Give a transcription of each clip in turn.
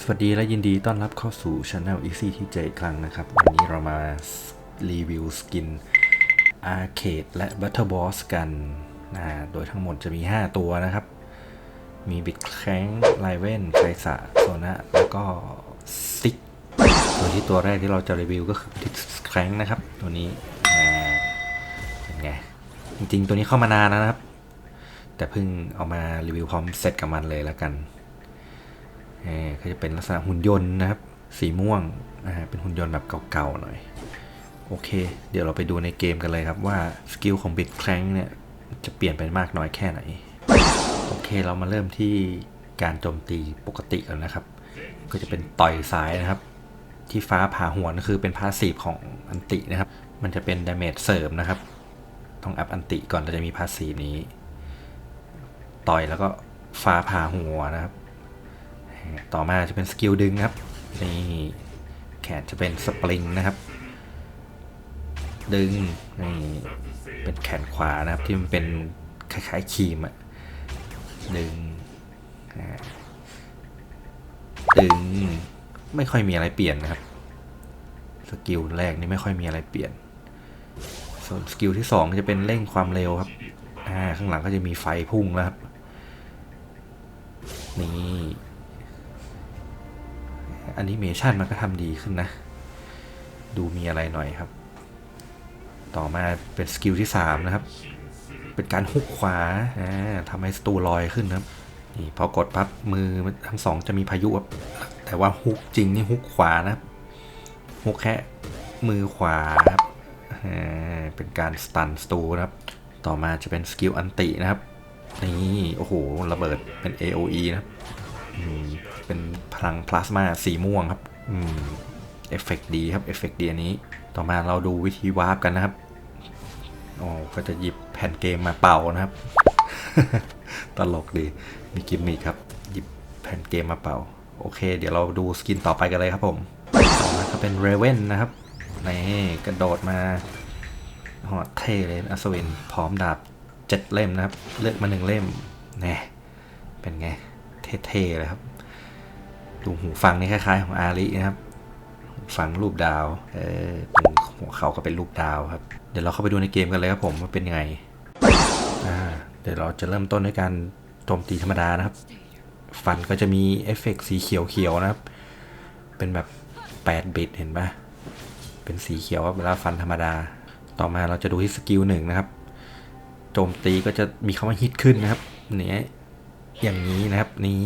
สวัสดีและยินดีต้อนรับเข้าสู่ Channel Easy TJ อีกครั้งนะครับ วันนี้เรามารีวิวสกิน Arcade และ Battle Boss กันนะโดยทั้งหมดจะมี 5 ตัวนะครับ มีบิดแคงไลเวนไคสะโซนะแล้วก็ซิกโดยที่ตัวแรกที่เราจะรีวิวก็คือบิดแคงนะครับ ตัวนี้เป็นไง จริงๆ ตัวนี้เข้ามานานแล้วนะครับ แต่เพิ่งเอามารีวิวพร้อมเสร็จกับมันเลยแล้วกัน ก็จะเป็นลักษณะหุ่นยนต์นะครับ สีม่วงนะฮะเป็นหุ่นยนต์แบบเก่าๆหน่อย โอเค เดี๋ยวเราไปดูในเกมกันเลยครับว่าสกิลของบิดแค n งเนี่ยจะเปลี่ยนไปมากน้อยแค่ไหน โอเคเรามาเริ่มที่การโจมตีปกติแล้วนะครับ ก็จะเป็นต่อยซ้ายนะครับ ที่ฟ้าผ่าหัวนั่นคือเป็นพาสซีฟของอันตินะครับ มันจะเป็นดาเมจเสริมนะครับ ต้องอัพอันติก่อนเราจะมีพาสซีฟนี้ ต่อยแล้วก็ฟ้าผ่าหัวนะครับ ต่อมาจะเป็นสกิลดึงครับนี่แขนจะเป็นสปริงนะครับ ดึงนี่เป็นแขนขวานะครับที่มันเป็นคล้ายๆครีมอะดึงดึงไม่ค่อยมีอะไรเปลี่ยนนะครับ สกิลแรกนี่ไม่ค่อยมีอะไรเปลี่ยน ส่วนสกิลที่สองจะเป็นเร่งความเร็วครับอ่าข้างหลังก็จะมีไฟพุ่งแล้วครับนี่ แอนิเมชันมันก็ทำดีขึ้นนะ ดูมีอะไรหน่อยครับ ต่อมาเป็นสกิลที่ 3 นะครับ เป็นการฮุกขวาทำให้สตูลอยขึ้นนะครับนี่พอกดปั๊บมือทั้งสองจะมีพายุครับแต่ว่าฮุกจริงนี่ฮุกขวานะฮุกแค่มือขวาครับเป็นการสตันสตูนะครับ ต่อมาจะเป็นสกิลอันตินะครับ นี่ โอ้โห ระเบิดเป็น AOE นะครับอืม เป็นพลังพลาสมาสีม่วงครับอเอฟเฟกดีครับเอฟเฟกดีอันนี้ ต่อมาเราดูวิธีวาร์ปกันนะครับโอ้ก็จะหยิบแผ่นเกมมาเป่านะครับ ตลกดีมีกิมมิคครับ หยิบแผ่นเกมมาเป่า โอเค เดี๋ยวเราดูสกินต่อไปกันเลยครับผมต่อมาก็เป็นเรเวนนะครับในกระโดดมาหอดเทเลยอัศวินพร้อมดาบเจ็ดเล่มนะครับ เลือกมาหนึ่งเล่มแน่เป็นไง เท่ๆเลยครับดูหูฟังนี่คล้ายๆ ของอารินะครับฟังรูปดาวเออตรงหัวเขาก็เป็นรูปดาวครับ เดี๋ยวเราเข้าไปดูในเกมกันเลยครับผมว่าเป็นไงอ่าเดี๋ยวเราจะเริ่มต้นด้วยการโจมตีธรรมดานะครับ ฟันก็จะมีเอฟเฟกต์สีเขียวๆนะครับ เป็นแบบ8บิตเห็นปะเป็นสีเขียวครับเวลาฟันธรรมดา ต่อมาเราจะดูที่สกิลหนึ่งนะครับ โจมตีก็จะมีคำว่าฮิตขึ้นนะครับ เนี่ย อย่างนี้นะครับ นี่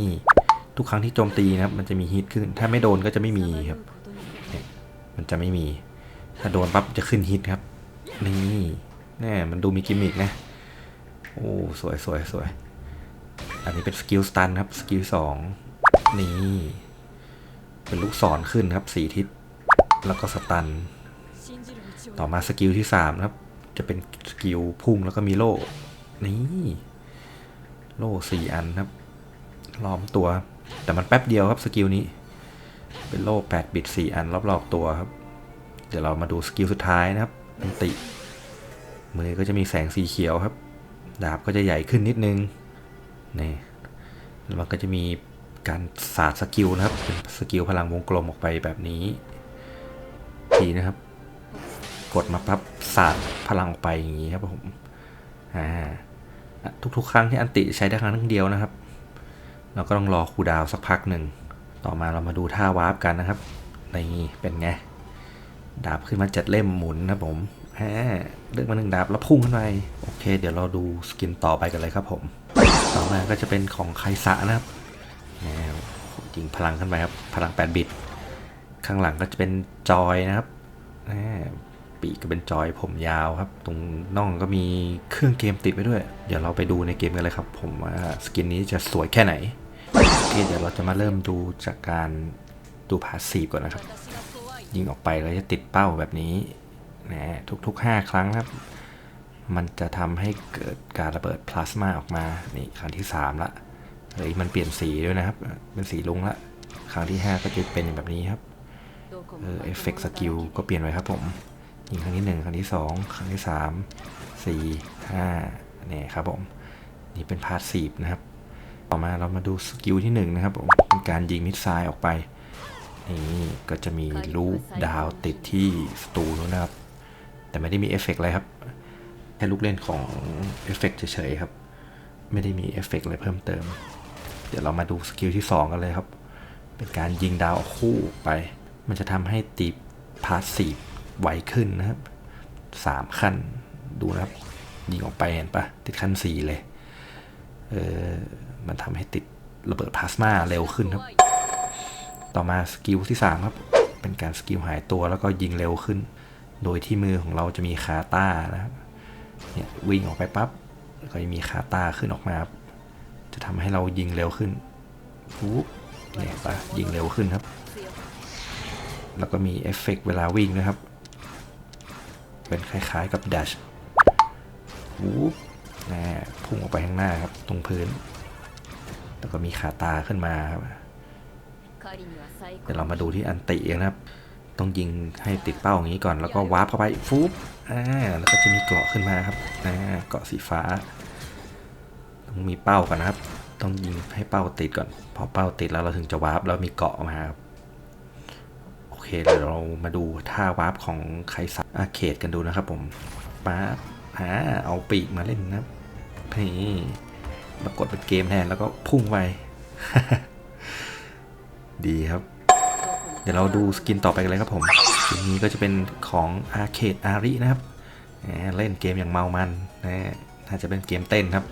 ทุกครั้งที่โจมตีนะครับ มันจะมีฮิตขึ้น ถ้าไม่โดนก็จะไม่มีครับเนี่ยมันจะไม่มี ถ้าโดนปั๊บจะขึ้นฮิตครับ นี่แน่มันดูมีกิมมิกนะโอ้สวยสวยสวยอันนี้เป็นสกิลสตันครับสกิลสองนี่เป็นลูกศรขึ้นครับสีทิศแล้วก็สตัน ต่อมาสกิลที่สามครับ จะเป็นสกิลพุ่งแล้วก็มีโล่นี่ โล่สี่อันครับ ล้อมตัว แต่มันแป๊บเดียวครับสกิลนี้ เป็นโล่แปดบิตสี่อันรอบๆตัวครับ เดี๋ยวเรามาดูสกิลสุดท้ายนะครับอันติ มือก็จะมีแสงสีเขียวครับ ดาบก็จะใหญ่ขึ้นนิดนึง นี่แล้วมันก็จะมีการสาดสกิลนะครับ เป็นสกิลพลังวงกลมออกไปแบบนี้ ทีนะครับ กดมาปั๊บสาดพลังออกไปอย่างนี้ครับผม อ่า ทุกๆ ครั้งที่อันติใช้ได้ครั้งเดียวนะครับ เราก็ต้องรอคูดาวสักพักหนึ่ง ต่อมาเรามาดูท่าวาร์ปกันนะครับนี่เป็นไง ดาบขึ้นมาเจ็ดเล่มหมุนนะผมแฮเลือกมาหนึ่งดาบแล้วพุ่งขึ้นไปโอเค เดี๋ยวเราดูสกินต่อไปกันเลยครับผม ต่อมาก็จะเป็นของไคสะนะครับแนวยิงพลังขึ้นไปครับ พลัง 8 บิต ข้างหลังก็จะเป็นจอยนะครับ ปีกก็เป็นจอยผมยาวครับ ตรงน่องก็มีเครื่องเกมติดไว้ด้วย เดี๋ยวเราไปดูในเกมกันเลยครับ ผมว่าสกินนี้จะสวยแค่ไหนโอเคเดี๋ยวเราจะมาเริ่มดูจากการดูพาสซีฟก่อนนะครับ ยิงออกไปแล้วจะติดเป้าแบบนี้นะทุกๆ 5 ครั้งครับ มันจะทำให้เกิดการระเบิดพลาสมาออกมา นี่ครั้งที่ 3 ละเฮ้ยมันเปลี่ยนสีด้วยนะครับ เป็นสีลุงละ ครั้งที่ 5 ก็จะเป็นแบบนี้ครับ เออเอฟเฟกต์สกิลก็เปลี่ยนไปครับผม ยิงครั้งที่1ครั้งที่2ครั้งที่3 4 5เนี่ยครับผม นี่เป็นพาสซีฟนะครับ ต่อมาเรามาดูสกิลที่หนึ่งนะครับผมเป็นการยิงมิสไซล์ออกไป นี่ก็จะมีลูกดาวติดที่สตูนู้นนะครับ แต่ไม่ได้มีเอฟเฟกต์อะไรครับแค่ลูกเล่นของเอฟเฟกต์เฉยๆครับ ไม่ได้มีเอฟเฟกต์อะไรเพิ่มเติม เดี๋ยวเรามาดูสกิลที่ 2 กันเลยครับ เป็นการยิงดาวคู่ไป มันจะทำให้ตีพาสซีฟ ไวขึ้นนะครับสามขั้นดูนะครับ ยิงออกไปเห็นปะติดขั้นสี่เลยเออมันทำให้ติดระเบิดพลาสมาเร็วขึ้นครับ ต่อมาสกิลที่ 3 ครับ เป็นการสกิลหายตัวแล้วก็ยิงเร็วขึ้น โดยที่มือของเราจะมีคาต้านะครับเนี่ยวิ่งออกไปปั๊บแล้วก็จะมีคาต้าขึ้นออกมาครับจะทำให้เรายิงเร็วขึ้นปุ๊บเนี่ยปะยิงเร็วขึ้นครับ แล้วก็มีเอฟเฟกต์เวลาวิ่งนะครับ เป็นคล้ายๆกับดัชปุ๊บนะพุ่งออกไปข้างหน้าครับตรงพื้น แล้วก็มีขาตาขึ้นมาครับเดี๋ยวเรามาดูที่อันติกันะครับ ต้องยิงให้ติดเป้าอย่างนี้ก่อนแล้วก็วาร์ปเข้าไปฟุบอ่าแล้วก็จะมีเกราะขึ้นมาครับอ่าเกราะสีฟ้า ต้องมีเป้าก่อนนะครับ ต้องยิงให้เป้าติดก่อน พอเป้าติดแล้วเราถึงจะวาร์ปแล้วมีเกราะมาครับ เคเดี๋ยวเรามาดูท่าวาร์ปของไคซัอาเคดกันดูนะครับผมป๊าบอ่าเอาปีกมาเล่นนะนี่มากดเป็นเกมแทนแล้วก็พุ่งไป ดีครับ เดี๋ยวเราดูสกินต่อไปกันเลยครับผมสกินนี้ก็จะเป็นของอาเคดอารีนะครับเล่นเกมอย่างเมามันนะน่าจะเป็นเกมเต้นครับ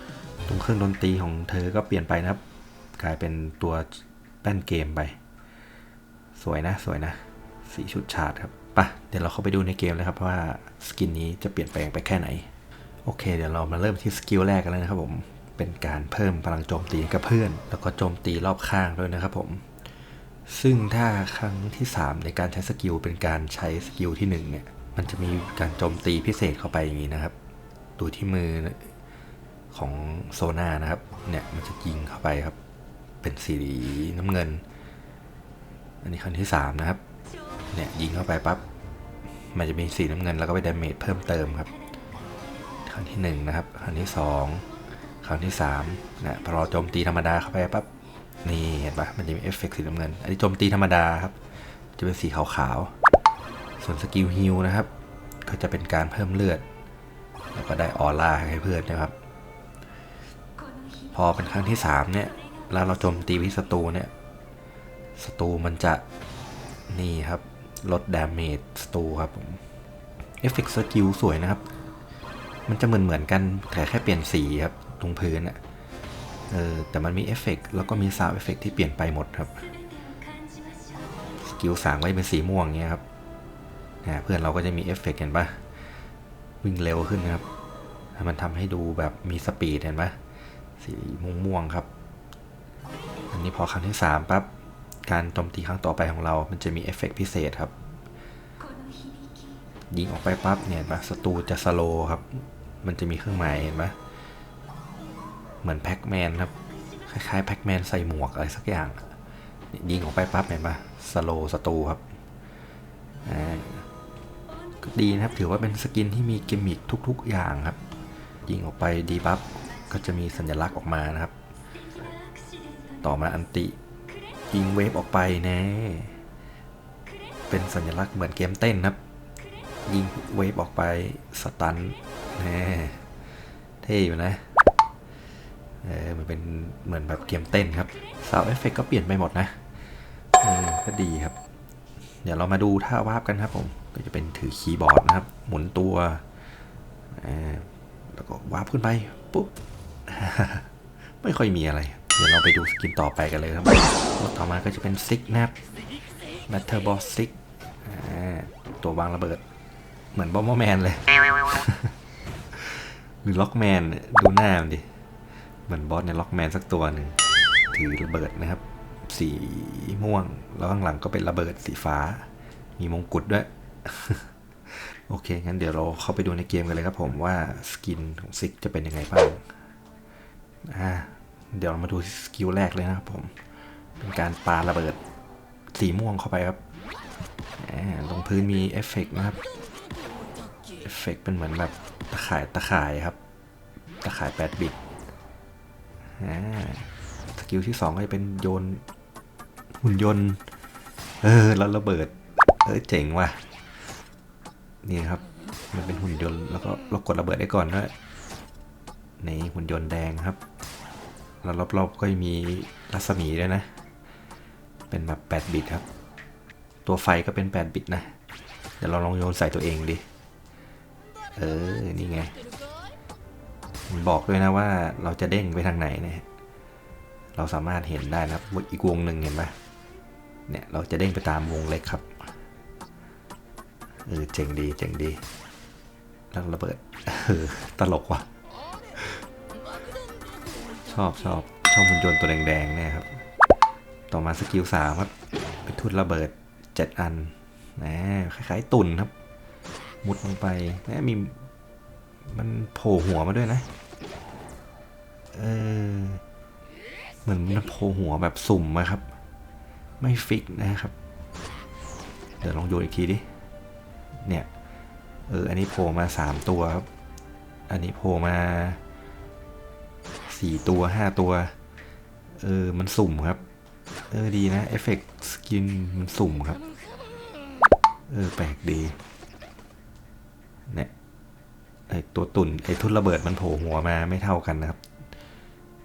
ตรงเครื่องดนตรีของเธอก็เปลี่ยนไปนะครับ กลายเป็นตัวแป้นเกมไป สวยนะสวยนะ สีชุดชาร์ดครับปะเดี๋ยวเราเข้าไปดูในเกมเลยครับว่าสกินนี้จะเปลี่ยนแปลงไปแค่ไหน โอเค เดี๋ยวเรามาเริ่มที่สกิลแรกกันเลยนะครับผม เป็นการเพิ่มพลังโจมตีกับเพื่อน แล้วก็โจมตีรอบข้างด้วยนะครับผม ซึ่งถ้าครั้งที่ 3 ในการใช้สกิลเป็นการใช้สกิลที่1เนี่ย มันจะมีการโจมตีพิเศษเข้าไปอย่างนี้นะครับ ดูที่มือของโซนานะครับ เนี่ยมันจะยิงเข้าไปครับ เป็นสีน้ำเงิน อันนี้ครั้งที่3นะครับ เนี่ยยิงเข้าไปปั๊บมันจะมีสีน้ำเงินแล้วก็ไปดาเมจเพิ่มเติมครับ ครั้งที่ 1 นะครับ ครั้งที่ 2 ครั้งที่3นะพอเราโจมตีธรรมดาเข้าไปปั๊บนี่เห็นปะมันจะมีเอฟเฟกต์สีน้ำเงิน อันนี้โจมตีธรรมดาครับ จะเป็นสีขาวๆ ส่วนสกิลฮิลนะครับ ก็จะเป็นการเพิ่มเลือด แล้วก็ได้ออร่าให้เพื่อนนะครับ พอเป็นครั้งที่ 3 เนี่ย แล้วเราโจมตีวิศัตรูเนี่ยศัตรูมันจะนี่ครับ ลดดาเมจศัตรูครับผมเอฟเฟกต์สกิลสวยนะครับ มันจะเหมือนเหมือนกันแต่แค่เปลี่ยนสีครับตรงพื้นอะเออแต่มันมีเอฟเฟกต์แล้วก็มีซาวเอฟเฟกต์ที่เปลี่ยนไปหมดครับ สกิลสามก็จะเป็นสีม่วงเงี้ยครับนะเพื่อนเราก็จะมีเอฟเฟกต์เห็นปะวิ่งเร็วขึ้นครับ มันทำให้ดูแบบมีสปีดเห็นปะสีม่วงๆครับ อันนี้พอครั้งที่สามปั๊บ การโจมตีครั้งต่อไปของเรา มันจะมีเอฟเฟกต์พิเศษครับ ยิงออกไปปั๊บเนี่ยนปะศัตรูจะสโลครับ มันจะมีเครื่องหมายเห็นปะเหมือนแพ็กแมนครับ คล้ายๆแพ็กแมนใส่หมวกอะไรสักอย่าง ยิงออกไปปั๊บเห็นปะสโลศัตรูครับก็ดีนะครับ ถือว่าเป็นสกินที่มีกิมมิคทุก ๆ อย่างครับ ยิงออกไปดีบัฟก็จะมีสัญลักษณ์ออกมานะครับ ต่อมาอันติ ยิงเวฟออกไปแนะ เป็นสัญลักษณ์เหมือนเกมเต้นนะครับ ยิงเวฟออกไปสตันแน่เท่อยู่นะ เออมันเป็นเหมือนแบบเกมเต้นครับซาวเอฟเฟกก็เปลี่ยนไปหมดนะ เออก็ดีครับ เดี๋ยวเรามาดูท่าวาบกันครับผม ก็จะเป็นถือคีย์บอร์ดนะครับ หมุนตัวอ่าแล้วก็วาบขึ้นไป ปุ๊บ ไม่ค่อยมีอะไร เดี๋ยวเราไปดูสกินต่อไปกันเลยครับตัวต่อมาก็จะเป็นซิกนะครับแบตเตอร์บอสซิกตัววางระเบิด เหมือนบอมบ์แมนเลย หรือล็อกแมนดูหน้ามันดิ เหมือนบอสในล็อกแมนสักตัวหนึ่งถือระเบิดนะครับ สีม่วง แล้วข้างหลังก็เป็นระเบิดสีฟ้า มีมงกุฎด้วย โอเค งั้นเดี๋ยวเราเข้าไปดูในเกมกันเลยครับผมว่าสกินของซิกจะเป็นยังไงบ้างอ่า เดี๋ยวเรามาดูสกิลแรกเลยนะครับผม เป็นการปาระเบิดสีม่วงเข้าไปครับลงพื้นมีเอฟเฟกต์นะครับ เอฟเฟกต์เป็นเหมือนแบบตะข่ายตะข่ายครับ ตะข่าย 8 บิตอ่ากิลที่สองก็จะเป็นโยนหุ่นยนต์ เออแล้วระเบิด เออเจ๋งว่ะ นี่ครับ มันเป็นหุ่นยนต์แล้วก็เรากดระเบิดได้ก่อนด้วยในหุ่นยนต์แดงครับ แล้วรอบๆก็มีรัศมีด้วยนะ เป็นแบบ8บิตครับ ตัวไฟก็เป็น8บิตนะ เดี๋ยวเราลองโยนใส่ตัวเองดิ เออ นี่ไง มันบอกด้วยนะว่าเราจะเด้งไปทางไหนเนี่ยเราสามารถเห็นได้นะอีกวงหนึ่งเห็นไหมเนี่ยเราจะเด้งไปตามวงเล็กครับ เออเจ๋งดีเจ๋งดีแล้วระเบิดเออตลกว่ะ ชอบชอบชอบหุ่นยนต์ตัวแดงๆเนี่ยครับ ต่อมาสกิลสามครับ เป็นทุนระเบิดเจ็ดอันนะคล้ายๆตุ่นครับ มุดลงไปนะมีมันโผล่หัวมาด้วยนะ เออ เหมือนมันโผล่หัวแบบสุ่มอะครับ ไม่ฟิกนะครับ เดี๋ยวลองโยนอีกทีดิ เนี่ย เออ อันนี้โผล่มาสามตัวครับ อันนี้โผล่มา สี่ตัวห้าตัว เออ มันสุ่มครับ เออ ดีนะ เอฟเฟกต์สกินมันสุ่มครับ เออ แปลกดีเนี่ยไอตัวตุ่นไอทุ่นระเบิดมันโผล่หัวมาไม่เท่ากันนะครับ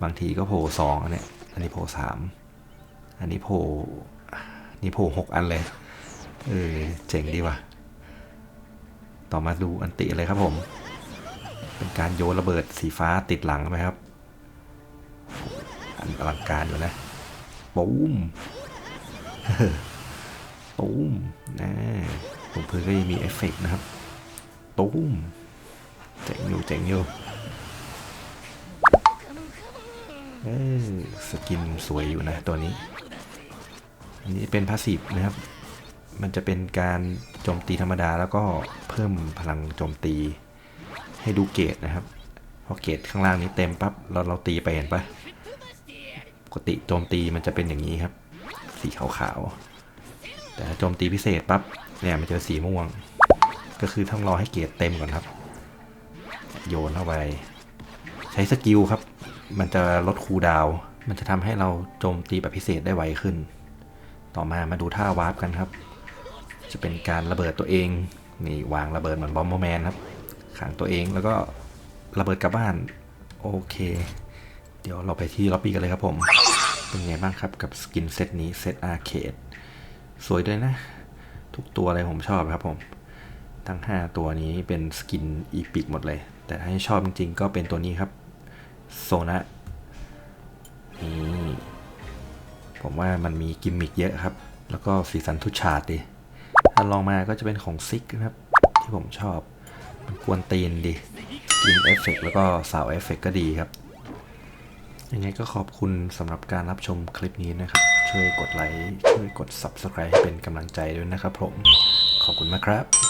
บางทีก็โผล่สองอันเนี้ยอันนี้โผล่สามอันนี้โผล่นี่โผล่หกอันเลย เออ เจ๋งดีว่ะ ต่อมาดูอันติเลยครับผม เป็นการโยนระเบิดสีฟ้าติดหลังไหมครับ อันอลังการอยู่นะปูมตูมนะตรงพื้นก็ยังมีเอฟเฟกต์นะครับตูมเจ๋งอยู่เจ๋งอยู่เออสกินสวยอยู่นะตัวนี้ อันนี้เป็นพาสซีฟนะครับ มันจะเป็นการโจมตีธรรมดาแล้วก็เพิ่มพลังโจมตีให้ดูเกรดนะครับ พอเกรดข้างล่างนี้เต็มปั๊บเราเราตีไปเห็นปะ ปกติโจมตีมันจะเป็นอย่างนี้ครับ สีขาวๆ แต่โจมตีพิเศษปั๊บเนี่ยมันจะสีม่วง ก็คือต้องรอให้เกรดเต็มก่อนครับ โยนเข้าไป ใช้สกิลครับ มันจะลดคูดาว มันจะทำให้เราโจมตีแบบพิเศษได้ไวขึ้น ต่อมามาดูท่าวาร์ปกันครับ จะเป็นการระเบิดตัวเอง นี่วางระเบิดเหมือนบอมเบอร์แมนครับขังตัวเองแล้วก็ระเบิดกลับบ้าน โอเค เดี๋ยวเราไปที่ล็อบบี้กันเลยครับผม เป็นไงบ้างครับกับสกินเซตนี้เซตอาร์เคดสวยด้วยนะ ทุกตัวเลยผมชอบครับผม ทั้ง 5 ตัวนี้เป็นสกินอีพิกหมดเลย แต่ถ้าให้ชอบจริงๆก็เป็นตัวนี้ครับโซนะนี่ผมว่ามันมีกิมมิคเยอะครับ แล้วก็สีสันทุชาดดีถ้าลองมาก็จะเป็นของซิกนะครับ ที่ผมชอบ มันกวนตีนดีกินเอฟเฟกแล้วก็สาวเอฟเฟกก็ดีครับ ยังไงก็ขอบคุณสำหรับการรับชมคลิปนี้นะครับ ช่วยกดไลค์ ช่วยกด Subscribe ให้เป็นกำลังใจด้วยนะครับผม ขอบคุณมากครับ